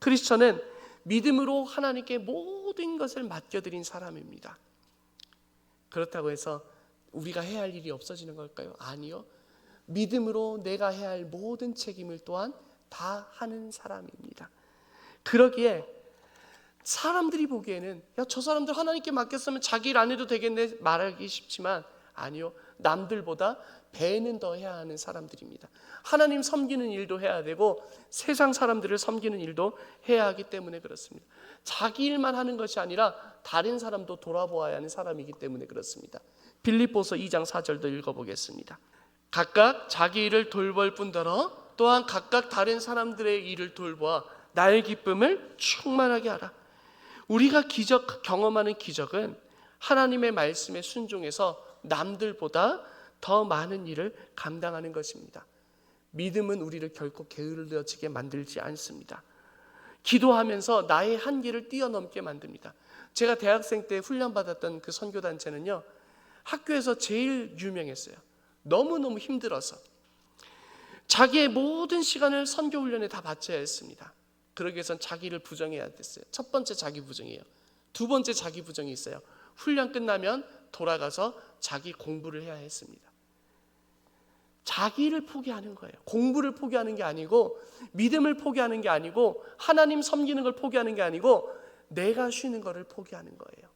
크리스천은 믿음으로 하나님께 모든 것을 맡겨드린 사람입니다. 그렇다고 해서 우리가 해야 할 일이 없어지는 걸까요? 아니요. 믿음으로 내가 해야 할 모든 책임을 또한 다 하는 사람입니다. 그러기에 사람들이 보기에는 야, 저 사람들 하나님께 맡겼으면 자기 일 안 해도 되겠네 말하기 쉽지만 아니요. 남들보다 배는 더 해야 하는 사람들입니다. 하나님 섬기는 일도 해야 되고 세상 사람들을 섬기는 일도 해야 하기 때문에 그렇습니다. 자기 일만 하는 것이 아니라 다른 사람도 돌아보아야 하는 사람이기 때문에 그렇습니다. 빌립보서 2장 4절도 읽어보겠습니다. 각각 자기 일을 돌볼 뿐더러 또한 각각 다른 사람들의 일을 돌보아 나의 기쁨을 충만하게 하라. 우리가 기적 경험하는 기적은 하나님의 말씀에 순종해서 남들보다 더 많은 일을 감당하는 것입니다. 믿음은 우리를 결코 게을러지게 만들지 않습니다. 기도하면서 나의 한계를 뛰어넘게 만듭니다. 제가 대학생 때 훈련받았던 그 선교단체는요, 학교에서 제일 유명했어요. 너무너무 힘들어서. 자기의 모든 시간을 선교 훈련에 다 바쳐야 했습니다. 그러기 위해선 자기를 부정해야 됐어요. 첫 번째 자기 부정이에요. 두 번째 자기 부정이 있어요. 훈련 끝나면 돌아가서 자기 공부를 해야 했습니다. 자기를 포기하는 거예요. 공부를 포기하는 게 아니고 믿음을 포기하는 게 아니고 하나님 섬기는 걸 포기하는 게 아니고 내가 쉬는 거를 포기하는 거예요.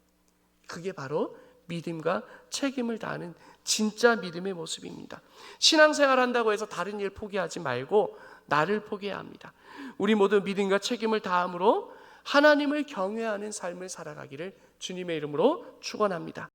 그게 바로 믿음과 책임을 다하는 진짜 믿음의 모습입니다. 신앙생활 한다고 해서 다른 일 포기하지 말고 나를 포기해야 합니다. 우리 모두 믿음과 책임을 다함으로 하나님을 경외하는 삶을 살아가기를 주님의 이름으로 축원합니다.